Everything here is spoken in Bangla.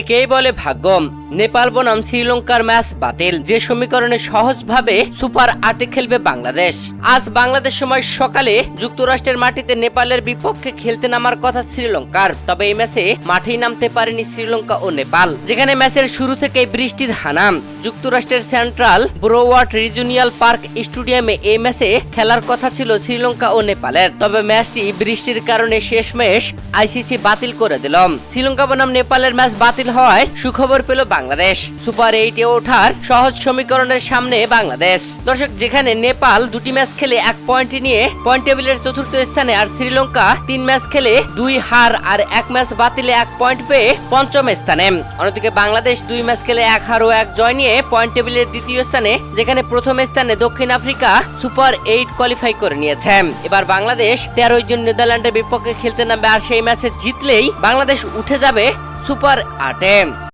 একেই বলে ভাগ্য নেপাল বনাম শ্রীলঙ্কার ম্যাচ বাতিল। যে সমীকরণে সহজভাবে সুপার আটে খেলবে বাংলাদেশ। আজ বাংলাদেশ সময় সকালে যুক্তরাষ্ট্রের মাটিতে নেপালের বিপক্ষে খেলতে নামার কথা শ্রীলঙ্কার। তবে এই ম্যাচে মাঠেই নামতে পারেনি শ্রীলঙ্কা ও নেপাল। যেখানে ম্যাচের শুরু থেকেই বৃষ্টির হানাম। যুক্তরাষ্ট্রের সেন্ট্রাল ব্রোওয়ার্ড রিজুনিয়াল পার্ক স্টেডিয়ামে এই ম্যাচে খেলার কথা ছিল শ্রীলঙ্কা ও নেপালের। তবে ম্যাচটি বৃষ্টির কারণে শেষ শেষমেশ আইসিসি বাতিল করে দিল। শ্রীলঙ্কা বনাম নেপালের ম্যাচ বাতিল হওয়ায় সুখবর পেল বাংলাদেশ। সুপার এইটে ওঠার সহজ সমীকরণের সামনে বাংলাদেশ। দর্শক, যেখানে নেপাল দুটি ম্যাচ খেলে এক পয়েন্ট নিয়ে পয়েন্ট টেবিলের চতুর্থ স্থানে আর শ্রীলঙ্কা তিন ম্যাচ খেলে দুই হার আর এক ম্যাচ বাতিলে এক পয়েন্ট পেয়ে পঞ্চম স্থানে। অন্যদিকে বাংলাদেশ দুই ম্যাচ খেলে এক হার ও এক জয় নিয়ে পয়েন্ট টেবিলের দ্বিতীয় স্থানে, যেখানে প্রথম স্থানে দক্ষিণ আফ্রিকা সুপার এইট কোয়ালিফাই করে নিয়েছে। এবার বাংলাদেশ তেরোই জুন নেদারল্যান্ডের বিপক্ষে খেলতে নামবে আর সেই ম্যাচে জিতলেই বাংলাদেশ উঠে যাবে সুপার আটে